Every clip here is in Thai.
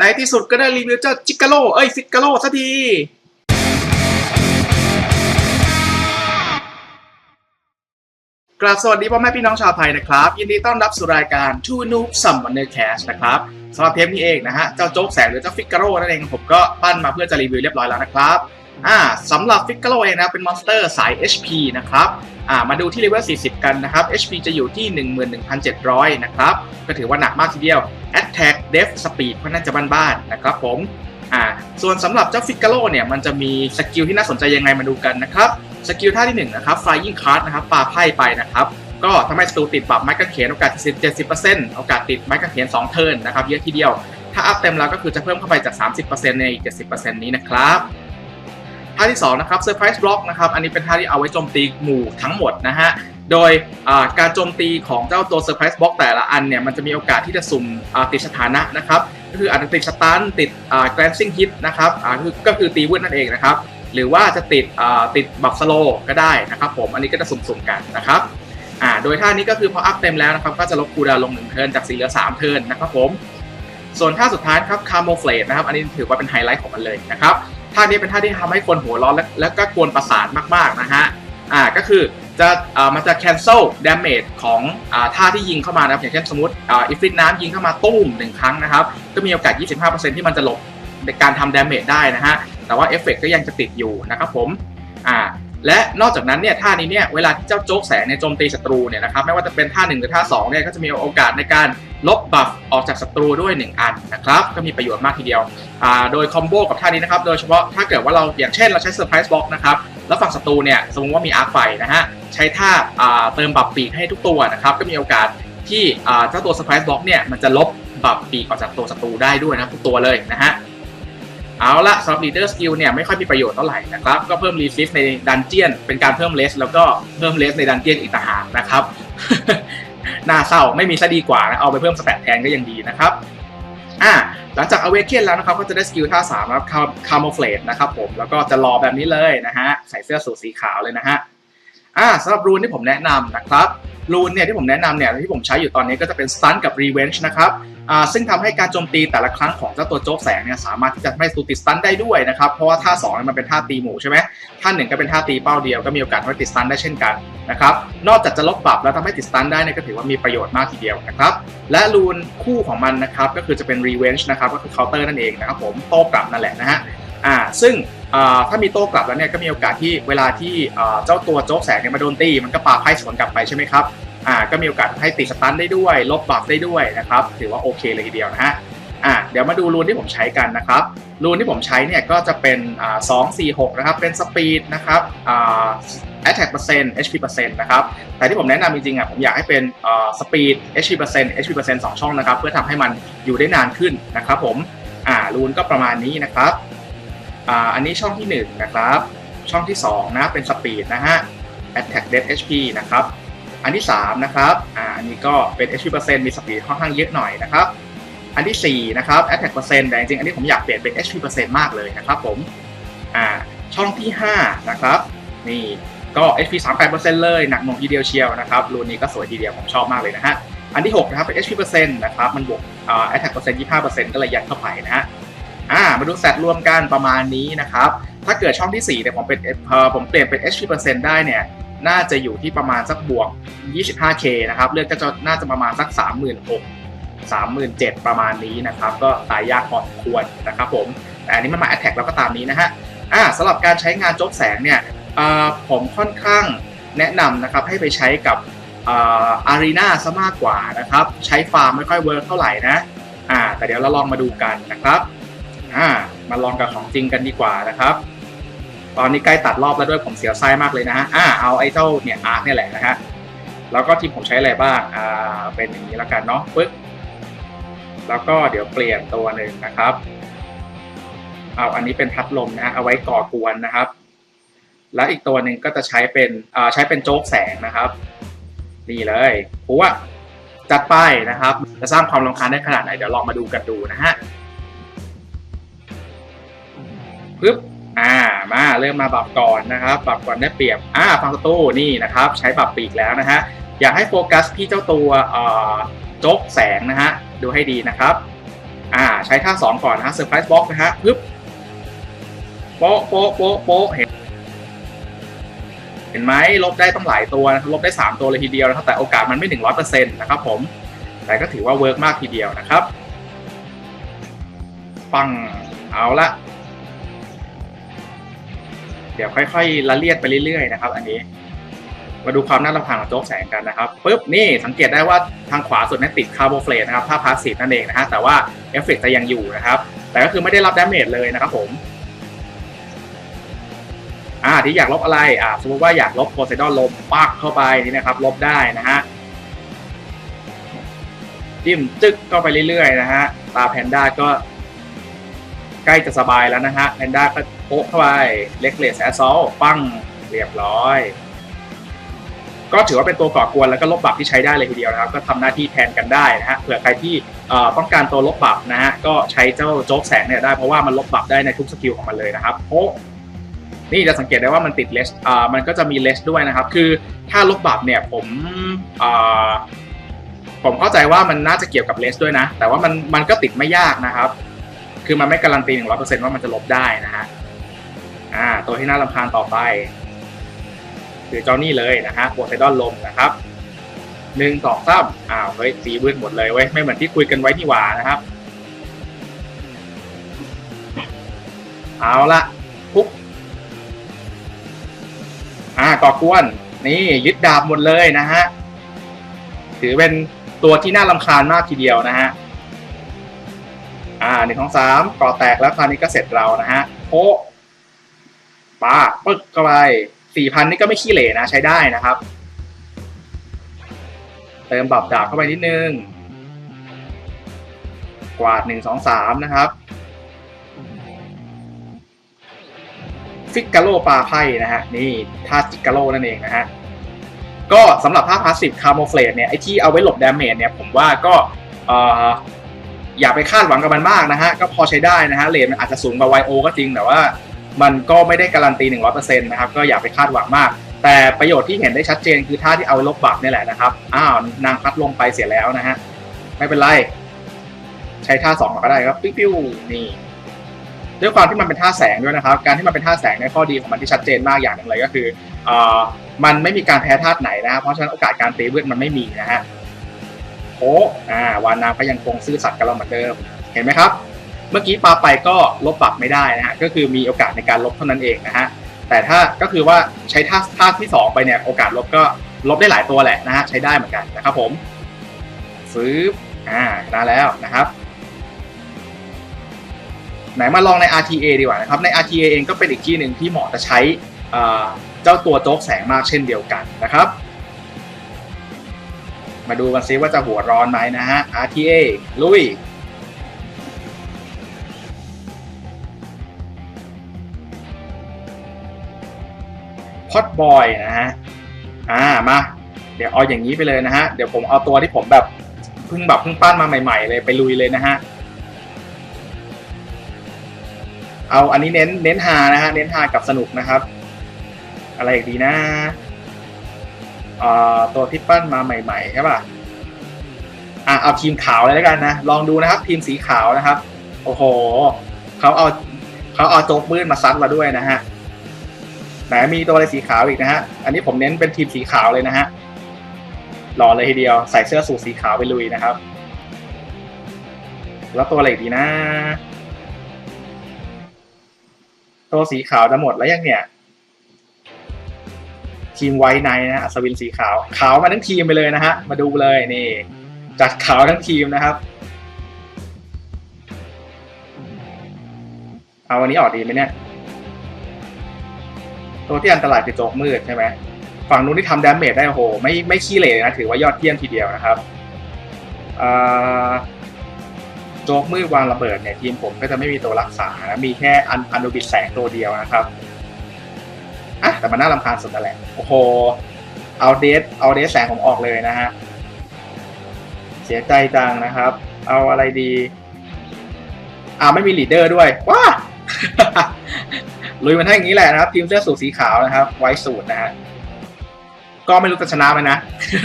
ในที่สุดก็ได้รีวิวเจ้าจิกาโลเอ้ยฟิกาโลสักทีกราบสวัสดีพ่อแม่พี่น้องชาวไทยนะครับ ยินดีต้อนรับสู่รายการ Two Noob Some Wonder Cash นะครับสำหรับเทปนี้เองนะฮะ เจ้าโจ๊กแสงหรือเจ้าฟิกาโรนั่นเองผมก็ปั้นมาเพื่อจะรีวิวเรียบร้อยแล้วนะครับ อ่าสำหรับฟิกาโรเองนะเป็นมอนสเตอร์สาย HP นะครับอ่ามาดูที่เลเวล 40 กันนะครับ HP จะอยู่ที่ 11,700 นะครับ ก็ถือว่าหนักมากทีเดียว Attack Def Speed ก็น่าจะบ้านๆนะครับผมอ่าส่วนสำหรับเจ้าฟิกาโรเนี่ยมันจะมีสกิลที่น่าสนใจยังไงมาดูกันนะครับสกิลท่าที่ 1 นะครับ Flying Card นะครับปาไพ่ไปนะครับก็ทำให้ศัตรูติดปรับไม้กางเขนโอกาส70%โอกาสติดไม้กางเขน2เทิร์นนะครับเยอะทีเดียว ถ้าอัพเต็มแล้วก็คือจะเพิ่มเข้าไปจาก 30%ในอีก70%นี้นะครับ ท่าที่2นะครับ Surprise Block นะครับอันนี้เป็นท่าที่เอาไว้โจมตีหมู่ทั้งหมดนะฮะโดยการโจมตีของเจ้าตัว Surprise Block แต่ละอันเนี่ยมันจะมีโอกาสที่จะสุ่มติดสถานะนะครับก็คืออาจจะติดสตันติดอ่า glancing hit นะครับอ่าคือก็คือตีวืดนั่นเองนะครับหรือว่าจะติดติดบัฟสโลก็ได้นะครับผมอันนี้ก็จะสุ่มๆกันนะครับอ่าโดยท่านี้ก็คือพออัพเต็มแล้วนะครับก็จะลดคูดาวน์ลง1เทิร์นจาก4เหลือ3เทิร์นนะครับผมส่วนท่าสุดท้ายครับคาร์โมเฟลดนะครับอันนี้ถือว่าเป็นไฮไลท์ของมันเลยนะครับ ท่านี้เป็นท่าที่ทำให้คนหัวร้อนและและก็กวนประสาทมากๆนะฮะอ่าก็คือจะอ่ามันจะ cancel damage ของอ่าท่าที่ยิงเข้ามานะครับอย่างเช่นสมมติอ่าอิฟฟิตน้ำยิงเข้ามาตุ้มหนึ่งครั้งนะครับ ก็มีโอกาส 25%ที่มันจะหลบในการทำ damage ได้นะฮะแต่ว่าเอฟเฟกก็ยังจะติดอยู่นะครับผมอ่า และนอกจากนั้นเนี่ยท่านี้เนี่ยเวลาที่เจ้าโจ๊กแสงเนี่ยโจมตีศัตรูเนี่ยนะครับไม่ว่าจะเป็นท่า1หรือท่า2เนี่ยก็จะมีโอกาสในการลบบัฟออกจากศัตรูด้วย 1 อันนะครับก็มีประโยชน์มากทีเดียวอ่าโดยคอมโบกับท่านี้นะครับโดยเฉพาะถ้าเกิดว่าเราอย่างเช่นเราใช้เซอร์ไพรส์บล็อกนะครับแล้วฝั่งศัตรูเนี่ยสมมติว่ามีอาร์คไฟนะฮะใช้ท่าอ่าเติมบัฟปีกให้ทุกตัวนะครับก็มีโอกาสที่อ่าเจ้าตัวเซอร์ไพรส์บล็อกเนี่ยมันจะลบบัฟปีกออกจากตัวศัตรูได้ด้วยนะทุกตัวเลยนะฮะ เอาละสำหรับ leader skill เนี่ยไม่ค่อยมีประโยชน์เท่าไหร่นะครับ ก็เพิ่ม resist ในดันเจียนเป็นการเพิ่ม r e s แล้วก็เพิ่ม r e s ในดันเจียนอีกต่างหากนะครับ น่าเศร้าไม่มีซะดีกว่านะเอาไปเพิ่มสแตทแทนก็ยังดีนะครับอ่าหลังจากเอเวกเกนแล้วนะครับก็จะได้สกิลท่า3นะครับคาร์โมเฟลตนะครับผมแล้วก็จะรอแบบนี้เลยนะฮะใส่เสื้อสูทสีขาวเลยนะฮะ อ่าสำหรับรูนที่ผมแนะนำนะครับรูนเนี่ยที่ผมแนะนำเนี่ยที่ผมใช้อยู่ตอนนี้ก็จะเป็น stun กับ revenge นะครับอ่าซึ่งทำให้การโจมตีแต่ละครั้งของเจ้าตัวโจ๊กแสงเนี่ยสามารถที่จะไม่สูติดสตันได้ด้วยนะครับ เพราะว่าท่า2มันเป็นท่าตีหมู่ใช่ไหมท่าหนึ่งก็เป็นท่าตีเป้าเดียวก็มีโอกาสทำให้ติดสตันได้เช่นกันนะครับนอกจากจะลบปรับแล้วทำให้ติดสตันได้เนี่ยก็ถือว่ามีประโยชน์มากทีเดียวนะครับและรูนคู่ของมันนะครับก็คือจะเป็น revenge นะครับก็คือ counter นั่นเองนะครับผมโต้กลับนั่นแหละนะฮะ อ่าซึ่งอ่าถ้ามีโต้กลับแล้วเนี่ยก็มีโอกาสที่เวลาที่เจ้าตัวโจ๊กแสงเนี่ยมาโดนตีมันก็ปาไพ่สวนกลับไปใช่ไหมครับอ่าก็มีโอกาสให้ติดสตันได้ด้วย ลบบัฟได้ด้วยนะครับถือว่าโอเคเลยทีเดียวนะฮะอ่าเดี๋ยวมาดูรูนที่ผมใช้กันนะครับรูนที่ผมใช้เนี่ยก็จะเป็นอ่าสองสี่หกนะครับเป็นสปีดนะครับอ่า attack เปอร์เซ็นต์ HP เปอร์เซ็นต์นะครับแต่ที่ผมแนะนำจริงๆอะผมอยากให้เป็นอ่าสปีด HP เปอร์เซ็นต์ HP เปอร์เซ็นต์สองช่องนะครับเพื่อทำให้มันอยู่ได้นานขึ้นนะครับผมอ่ารูนก็ประมาณนี้นะครับ อ่าอันนี้ช่องที่หนึ่งนะครับช่องที่สองนะเป็นสปีดนะฮะ attack death HP นะครับอันที่3นะครับอ่าอันนี้ก็เป็น HP เปอร์เซ็นต์มีสปีดค่อนข้างเยอะหน่อยนะครับอันที่4นะครับ Attack เปอร์เซ็นต์แต่จริงๆอันนี้ผมอยากเปลี่ยนเป็น HP เปอร์เซ็นต์มากเลยนะครับผมอ่าช่องที่5นะครับนี่ก็ HP 38เปอร์เซ็นต์เลย หนักหน่วงทีเดียวเชียวนะครับรูนนี้ก็สวยทีเดียว ผมชอบมากเลยนะฮะ อันที่ 6 นะครับเป็น HP เปอร์เซ็นต์นะครับ มันบวกอ่า Attack เปอร์เซ็นต์25เปอร์เซ็นต์ก็เลยยัดเข้าไปนะฮะ อ่ามาดูแซตรวมกันประมาณนี้นะครับ ถ้าเกิดช่องที่4เนี่ยผมเป็นเอ่อผมเปลี่ยนเป็น HP เปอร์เซ็นต์ได้เนี่ย น่าจะอยู่ที่ประมาณสักบวก 25k นะครับ เลือดก็จะน่าจะประมาณสัก 36,000 37,000ประมาณนี้นะครับ ก็ตายยากพอสมควรนะครับผม แต่อันนี้มันมา attack แล้วก็ตามนี้นะฮะ อ่าสำหรับการใช้งานโจ๊กแสงเนี่ยอ่อผมค่อนข้างแนะนำนะครับให้ไปใช้กับอารีนาซะมากกว่านะครับ ใช้ฟาร์มไม่ค่อยเวิร์กเท่าไหร่นะอ่าแต่เดี๋ยวเราลองมาดูกันนะครับ อ่ามาลองกับของจริงกันดีกว่านะครับ ตอนนี้ใกล้ตัดรอบแล้วด้วยผมเสียวไส้มากเลยนะฮะอ่าเอาไอ้เจ้าเนี่ยอาร์คเนี่ยแหละนะฮะแล้วก็ทีมผมใช้อะไรบ้างอ่าเป็นอย่างนี้แล้วกันเนาะปึ๊บแล้วก็เดี๋ยวเปลี่ยนตัวหนึ่งนะครับ เอาอันนี้เป็นพัดลมนะฮะเอาไว้ก่อกวนนะครับ แล้วอีกตัวหนึ่งก็จะใช้เป็นอ่าใช้เป็นโจ๊กแสงนะครับ นี่เลยผัวจัดไปนะครับ จะสร้างความรำคาญได้ขนาดไหน เดี๋ยวลองมาดูกันดูนะฮะ ปึ๊บอ่ามาเริ่มมาปรับก่อนนะครับปรับก่อนได้เปรียบอ่าฟังตูนี่นะครับใช้ปรับปีกแล้วนะฮะอยากให้โฟกัสที่เจ้าตัวโจ๊กแสงนะฮะดูให้ดีนะครับอ่าใช้ท่าสองก่อนนะฮะเซอร์ไพรส์บล็อกนะฮะปึ๊บโป๊ะโป๊ะโป๊ะโป๊ะเห็นเห็นไหมลบได้ต้องหลายตัวนะครับลบได้ 3 ตัวเลยทีเดียวนะครับแต่โอกาสมันไม่ถึงร้อยเปอร์เซ็นต์นะครับผมแต่ก็ถือว่าเวิร์กมากทีเดียวนะครับ ปังเอาละ เดี๋ยวค่อยๆละเลียดไปเรื่อยๆนะครับ อันนี้ มาดูความน่ารำคาญของโจ๊กแสงกันนะครับปุ๊บนี่สังเกตได้ว่าทางขวาสุดนั้นติดคาร์โบเฟลตนะครับภาพพาสซีฟนั่นเองนะฮะแต่ว่าเอฟเฟกต์จะยังอยู่นะครับ แต่ก็คือไม่ได้รับดาเมจเลยนะครับผมอ่าที่อยากลบอะไรอ่าสมมติว่าอยากลบโพไซดอนลมปักเข้าไปนี่นะครับลบได้นะฮะจิ้มจึ๊กเข้าไปเรื่อยๆนะฮะตาแพนด้าก็ ใกล้จะสบายแล้วนะฮะแพนด้าก็โป๊ะเข้าไปเล็กเลสแอสซอลปั้งเรียบร้อย ก็ถือว่าเป็นตัวก่อกวนแล้วก็ลบบัฟที่ใช้ได้เลยทีเดียวนะครับ ก็ทำหน้าที่แทนกันได้นะฮะเผื่อใครที่ต้องการตัวลบบัฟนะฮะก็ใช้เจ้าโจ๊กแสงเนี่ยได้เพราะว่ามันลบบัฟได้ในทุกสกิลของมันเลยนะครับโอ้นี่จะสังเกตได้ว่ามันติดเลสอ่ามันก็จะมีเลสด้วยนะครับ คือถ้าลบบัฟเนี่ยผมอ่าผมเข้าใจว่ามันน่าจะเกี่ยวกับเลสด้วยนะ แต่ว่ามันมันก็ติดไม่ยากนะครับ คือมันไม่การันตีหนึ่งร้อยเปอร์เซ็นต์ว่ามันจะลบได้นะฮะอ่าตัวที่น่ารำคาญต่อไป คือเจ้านี่เลยนะฮะโพไซดอนลมนะครับหนึ่งสองสามอ้าวเฮ้ยตีบืดหมดเลยเว้ยไม่เหมือนที่คุยกันไว้ที่หว่านะครับ เอาละปุ๊บอ่าก่อกวน นี่ยึดดาบหมดเลยนะฮะถือเป็นตัวที่น่ารำคาญมากทีเดียวนะฮะ อ่าหนึ่งสองสามก่อแตกแล้วคราวนี้ก็เสร็จเรานะฮะโป๊ะป้าปึ๊กเข้าไปสี่พันนี่ก็ไม่ขี้เหร่นะใช้ได้นะครับ เติมบับดาบเข้าไปนิดนึง กวาดหนึ่งสองสามนะครับ ฟิกกาโลปลาไพ่นะฮะ นี่ท่าจิกกาโลนั่นเองนะฮะ ก็สำหรับท่าพาสซีฟคาร์โมเฟลเนี่ย ไอที่เอาไว้หลบดาเมจเนี่ย ผมว่าก็ อย่าไปคาดหวังกับมันมากนะฮะ ก็พอใช้ได้นะฮะเลนมันอาจจะสูงกว่าไวโอก็จริง แต่ว่ามันก็ไม่ได้การันตี 100%นะครับ ก็อย่าไปคาดหวังมาก แต่ประโยชน์ที่เห็นได้ชัดเจนคือท่าที่เอาลบบัฟนี่แหละนะครับ อ้าวนางพัดลงไปเสียแล้วนะฮะ ไม่เป็นไร ใช้ท่าสองก็ได้ครับปิ้วๆนี่ด้วยความที่มันเป็นท่าแสงด้วยนะครับ การที่มันเป็นท่าแสงในยข้อดีของมันที่ชัดเจนมากอย่างหนึ่งเลยก็คืออ่อมันไม่มีการแพ้ธาตุไหนนะครับเพราะฉะนั้นโอกาสการตีเวทมันไม่มีนะฮะ โอ้อ่าวานางก็ยังคงซื่อสัตย์กับเราเหมือนเดิมเห็นไหมครับ เมื่อกี้ปลาไปก็ลบปรับไม่ได้นะฮะก็คือมีโอกาสในการลบเท่านั้นเองนะฮะแต่ถ้าก็คือว่าใช้ท่าท่าที่สองไปเนี่ยโอกาสลบก็ลบได้หลายตัวแหละนะฮะใช้ได้เหมือนกันนะครับผมฟื้บอ่าได้แล้วนะครับไหนมาลองใน RTA ดีกว่านะครับใน RTA เองก็เป็นอีกที่หนึ่งที่เหมาะจะใช้เจ้าตัวโจ๊กแสงมากเช่นเดียวกันนะครับ มาดูกันซิว่าจะหัวร้อนไหมนะฮะ RTA ลุยพอดบอยนะฮะ อ่ามา เดี๋ยวเอาอย่างนี้ไปเลยนะฮะ เดี๋ยวผมเอาตัวที่ผมแบบเพิ่งแบบเพิ่งปั้นมาใหม่ๆ เลยไปลุยเลยนะฮะ เอาอันนี้เน้นเน้นฮานะฮะ เน้นฮากับสนุกนะครับ อะไรอีกดีนะ ตัวที่ปั้นมาใหม่ๆใช่ป่ะอะเอาทีมขาวเลยแล้วกันนะ ลองดูนะครับ ทีมสีขาวนะครับ โอ้โหเขาเอาเขาเอาโจ๊กมืดมาซัดเราด้วยนะฮะไหนมีตัวอะไรสีขาวอีกนะฮะ อันนี้ผมเน้นเป็นทีมสีขาวเลยนะฮะหล่อเลยทีเดียวใส่เสื้อสูทสีขาวไปลุยนะครับ แล้วตัวอะไรดีนะ ตัวสีขาวจะหมดแล้วยังเนี่ย ทีมไวท์ไนท์นะอัศวินสีขาว ขาวมาทั้งทีมไปเลยนะฮะ มาดูเลยนี่จัดขาวทั้งทีมนะครับ เอาวันนี้ออกดีไหมเนี่ย ตัวที่อันตรายคือโจกมืดใช่ไหมฝั่งนู้นที่ทำดาเมจได้โห ไม่ไม่ขี้เหร่นะ ถือว่ายอดเยี่ยมทีเดียวนะครับโจกมืดวางระเบิดเนี่ยทีมผมก็จะไม่มีตัวรักษานะมีแค่อันอันดูบิดแสงตัวเดียวนะครับ อะแต่มันน่ารำคาญสุดนั่นแหละโอ้โหเอาเดสเอาเดสแสงผมออกเลยนะฮะเสียใจจังนะครับ เอาอะไรดี อ่าไม่มีลีดเดอร์ด้วยว้าลุยมันให้อย่างนี้แหละนะครับ ทีมเสื้อสูทสีขาวนะครับ ไว้สูตรนะฮะก็ไม่รู้จะชนะไหมนะ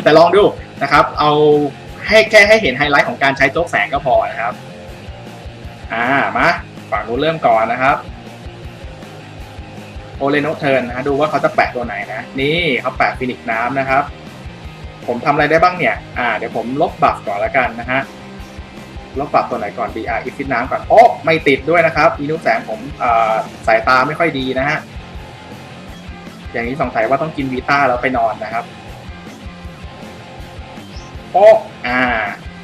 แต่ลองดูนะครับ เอาให้แค่ให้เห็นไฮไลท์ของการใช้โจ๊กแสงก็พอนะครับ อ่ามาฝั่งนู้นเริ่มก่อนนะครับ โอเลโนเทิร์นนะฮะดูว่าเขาจะแปะตัวไหนนะ นี่เขาแปะฟินิกน้ำนะครับ ผมทำอะไรได้บ้างเนี่ย อ่า เดี๋ยวผมลบบัฟก่อนละกันนะฮะ ลบบัฟตัวไหนก่อนดีอ่าอีฟิตน้ำก่อน โอ้ ไม่ติดด้วยนะครับอีนุแสงผมสายตาไม่ค่อยดีนะฮะ อย่างนี้สงสัยว่าต้องกินวีต้าแล้วไปนอนนะครับ โอ้ อ่า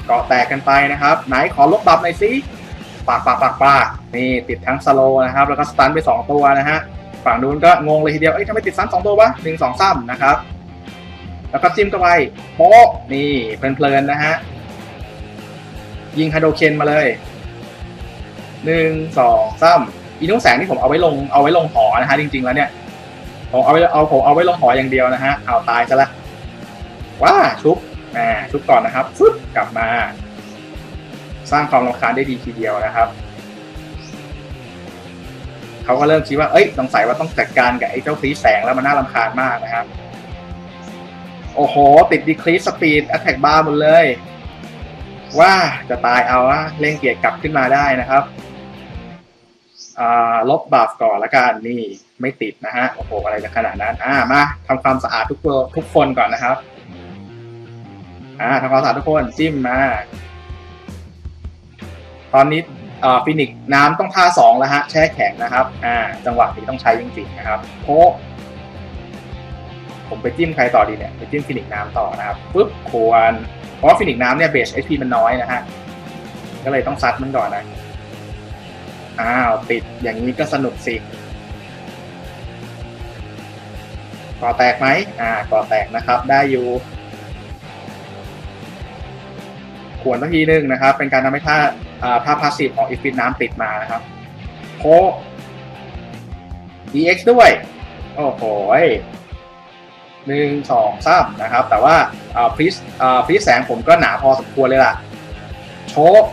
เกาะแตกกันไปนะครับ ไหนขอลบบัฟหน่อยสิปากปากปากปากนี่ติดทั้งสโลนะครับ แล้วก็สตันไปสองตัวนะฮะ ฝั่งนู้นก็งงเลยทีเดียว เอ้ยทำไมติดซ้ำสองตัววะหนึ่งสองซ้ำนะครับ แล้วก็จิ้มเข้าไปโป๊ะนี่เพลินๆนะฮะ ยิงฮาโดเคนมาเลยหนึ่งสองซ้ำอีนุ้งแสงที่ผมเอาไว้ลงเอาไว้ลงหอนะฮะจริง ๆ แล้วเนี่ยผมเอาไว้เอาผมเอาไว้ลงหออย่างเดียวนะฮะเอาตายซะละว้าชุบอ่าชุบก่อนนะครับฟึบกลับมา สร้างความรำคาญได้ดีทีเดียวนะครับ เขาก็เริ่มคิดว่า เอ้ย สงสัยว่าต้องจัดการกับไอ้เจ้าฟรีแสงแล้วมันน่ารำคาญมากนะครับ โอ้โห ติดดีคลีสปีดแอตแทกบาร์หมดเลย ว่าจะตายเอาอะเร่งเกียร์กลับขึ้นมาได้นะครับอ่าลบบัฟก่อนละกันนี่ไม่ติดนะฮะโอ้โหอะไรจะขนาดนั้น อ่ามาทำความสะอาดทุกตัวทุกคนก่อนนะครับ อ่าทำความสะอาดทุกคนจิ้มมา ตอนนี้ ฟินิกน้ำต้องท่าสองแล้วฮะแช่แข็งนะครับอ่าจังหวะนี้ต้องใช้จริงๆนะครับโพะผมไปจิ้มใครต่อดีเนี่ยไปจิ้มฟินิกน้ำต่อนะครับปุ๊บควรเพราะฟินิกน้ำเนี่ยเบส HP มันน้อยนะฮะก็เลยต้องซัดมันก่อนนะอ้าวติดอย่างนี้ก็สนุกสิก่อแตกไหมอ่าก่อแตกนะครับ ได้อยู่ขวนสักทีหนึ่งนะครับ เป็นการทำให้ท่า อ่าท่าพาสซีฟของอีฟิตน้ำติดมานะครับโค EX ด้วย โอ้โหหนึ่งสองสามนะครับ แต่ว่าอ่าพรีสอ่าพรีสแสงผมก็หนาพอสมควรเลยล่ะ โชก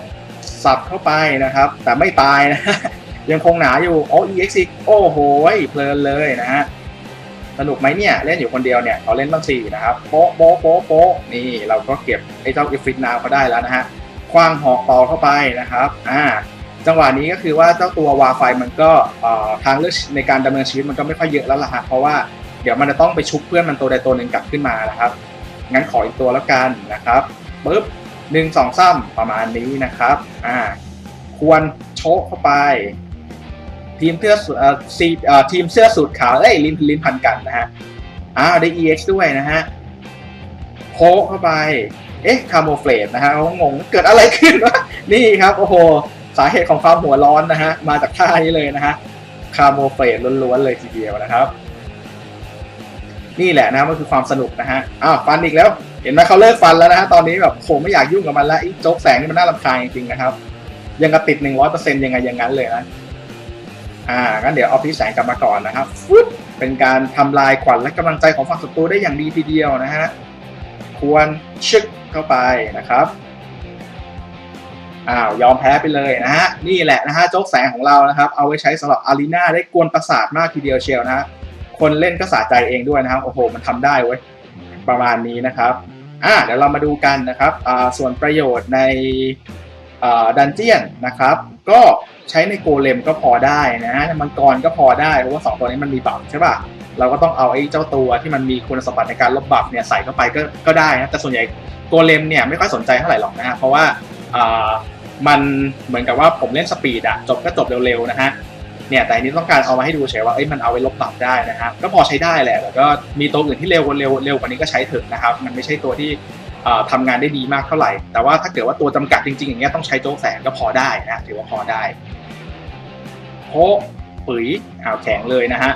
สับเข้าไปนะครับ แต่ไม่ตายนะ ยังคงหนาอยู่ โอ้ EX อีกโอ้โหเพลินเลยนะฮะสนุกไหมเนี่ย เล่นอยู่คนเดียวเนี่ยเขาเล่นบ้างสี่นะครับ โป๊ะโป๊ะโป๊ะโป๊ะนี่เราก็เก็บไอ้เจ้าอีฟิตนาเขาได้แล้วนะฮะ คว้างหอกต่อเข้าไปนะครับอ่าจังหวะนี้ก็คือว่าเจ้าตัววาไฟมันก็ทางเลือกในการดำเนินชีวิตมันก็ไม่ค่อยเยอะแล้วล่ะฮะเพราะว่าเดี๋ยวมันจะต้องไปชุบเพื่อนมันตัวใดตัวหนึ่งกลับขึ้นมานะครับ งั้นขออีกตัวแล้วกันนะครับปึ๊บหนึ่งสองซ้ำประมาณนี้นะครับอ่าควรโชกเข้าไป ทีมเสื้อสูทเอ่อซีเอ่อทีมเสื้อสูทขาวเอ้ยลิ้นลิ้นพันกันนะฮะอ้าวได้ EX ด้วยนะฮะโคเข้าไป เอ๊ะคาโมเฟลดนะฮะเขางงเกิดอะไรขึ้นวะนี่ครับ โอ้โห สาเหตุของความหัวร้อนนะฮะ มาจากท่านี้เลยนะฮะคาโมเฟลดล้วนๆเลยทีเดียวนะครับ นี่แหละนะมันคือความสนุกนะฮะอ้าวฟันอีกแล้ว เห็นไหมเขาเลิกฟันแล้วนะฮะตอนนี้แบบโหไม่อยากยุ่งกับมันแล้วไอ้โจ๊กแสงนี่มันน่ารำคาญจริงๆนะครับ ยังกระติดหนึ่งร้อยเปอร์เซ็นต์ยังไงอย่างนั้นเลยนะอ่างั้นเดี๋ยวเอาพี่แสงกลับมาก่อนนะครับฟึบเป็นการทำลายขวัญและกำลังใจของฝั่งศัตรูได้อย่างดีทีเดียวนะฮะ ควรชึกเข้าไปนะครับอ้าวยอมแพ้ไปเลยนะฮะนี่แหละนะฮะโจ๊กแสงของเรานะครับ เอาไว้ใช้สำหรับอารีนาได้กวนประสาทมากทีเดียวเชียวนะฮะคนเล่นก็สะใจเองด้วยนะครับโอ้โหมันทำได้เว้ยประมาณนี้นะครับอ่าเดี๋ยวเรามาดูกันนะครับอ่าส่วนประโยชน์ในดันเจียนนะครับ ก็ใช้ในโกเลมก็พอได้นะฮะมังกรก็พอได้เพราะว่าสองตัวนี้มันมีบัฟใช่ป่ะ เราก็ต้องเอาไอ้เจ้าตัวที่มันมีคุณสมบัติในการลบบัฟเนี่ยใส่เข้าไปก็ก็ได้นะแต่ส่วนใหญ่โกเลมเนี่ยไม่ค่อยสนใจเท่าไหร่หรอกนะฮะเพราะว่ามันเหมือนกับว่าผมเล่นสปีดอะจบก็จบเร็วๆนะฮะเนี่ยแต่อันนี้ต้องการเอามาให้ดูเฉยว่าเอ้ยมันเอาไว้ลบบัฟได้นะฮะก็พอใช้ได้แหละแต่ก็มีตัวอื่นที่เร็วกว่าเร็วเร็วกว่านี้ก็ใช้เถอะนะครับมันไม่ใช่ตัวที่อ่าทำงานได้ดีมากเท่าไหร่ แต่ว่าถ้าเกิดว่าตัวจำกัดจริงๆอย่างเงี้ยต้องใช้โจ๊กแสงก็พอได้นะถือว่าพอได้โพปุ๋ยอ่าวแข็งเลยนะฮะ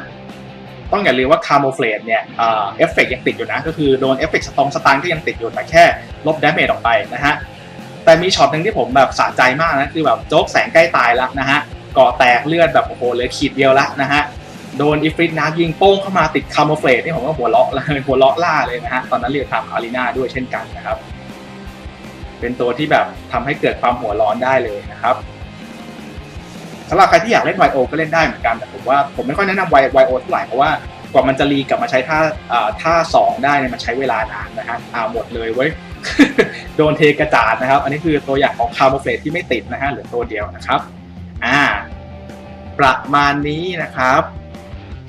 ต้องอย่าลืมว่าคาร์โมเฟลดเนี่ยเอฟเฟกยังติดอยู่นะ ก็คือโดนเอฟเฟกสตองสตางก็ยังติดอยู่แต่แค่ลบดาเมจออกไปนะฮะ แต่มีช็อตหนึ่งที่ผมแบบสะใจมากนะ คือแบบโจ๊กแสงใกล้ตายแล้วนะฮะเกาะแตกเลือดแบบโอ้โหเหลยขีดเดียวละนะฮะ โดนอีฟริตน้ำยิงโป้งเข้ามาติดคาร์โมเฟลดนี่ผมก็หัวเราะเลยหัวเราะล่าเลยนะฮะ ตอนนั้นเรียกทำอารีนาด้วยเช่นกันนะครับ เป็นตัวที่แบบทำให้เกิดความหัวร้อนได้เลยนะครับ สำหรับใครที่อยากเล่นไวโอก็เล่นได้เหมือนกันแต่ผมว่าผมไม่ค่อยแนะนำไวไวโอเท่าไหร่เพราะว่ากว่ามันจะรีกลับมาใช้ท่าท่าสองได้เนี่ยมันใช้เวลานานนะฮะอ่าหมดเลยเว้ยโดนเทกระจาดนะครับ อันนี้คือตัวอย่างของคาร์โมเฟลที่ไม่ติดนะฮะเหลือตัวเดียวนะครับอ่าประมาณนี้นะครับ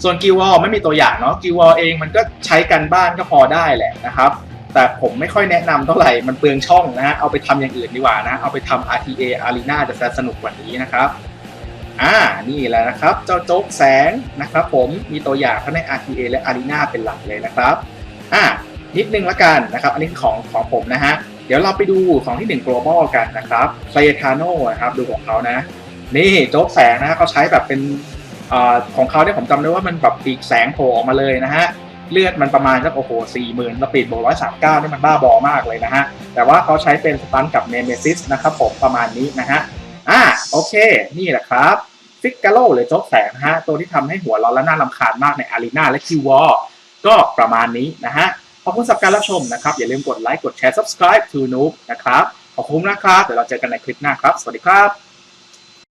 ส่วนกิวอลไม่มีตัวอย่างเนาะกิวอลเองมันก็ใช้กันบ้านก็พอได้แหละนะครับแต่ผมไม่ค่อยแนะนำเท่าไหร่ มันเปลืองช่องนะฮะ เอาไปทำอย่างอื่นดีกว่านะ เอาไปทำ RTA Arena จะสนุกกว่านี้นะครับ อ่านี่แหละนะครับ เจ้าโจ๊กแสงนะครับผมมีตัวอย่างทั้งใน RTA และ Arena เป็นหลักเลยนะครับอ่านิดนึงละกันนะครับ อันนี้ของของผมนะฮะ เดี๋ยวเราไปดูของที่ 1 global กันนะครับ p l a y t a n o นะครับดูของเขานะ นี่โจ๊กแสงนะฮะเขาใช้แบบเป็นอของเขาเนี่ยผมจำได้ว่ามันแบบปีกแสงโผล่ออกมาเลยนะฮะเลือดมันประมาณสักโอ้โหสี่หมื่นสปีดโบร้อยสามเก้านี่มันบ้าบอมากเลยนะฮะ แต่ว่าเขาใช้เป็นสตันกับเนเมซิสนะครับผมประมาณนี้นะฮะ อ่าโอเค นี่แหละครับ ฟิกกาโลหรือโจ๊กแสงนะฮะตัวที่ทำให้หัวเราและน่ารำคาญมากในอารีนาและคิววอก็ประมาณนี้นะฮะขอบคุณสำหรับการรับชมนะครับ อย่าลืมกดไลค์กดแชร์ subscribe to Noob นะครับ ขอบคุณนะครับเดี๋ยวเราเจอกันในคลิปหน้าครับ สวัสดีครับ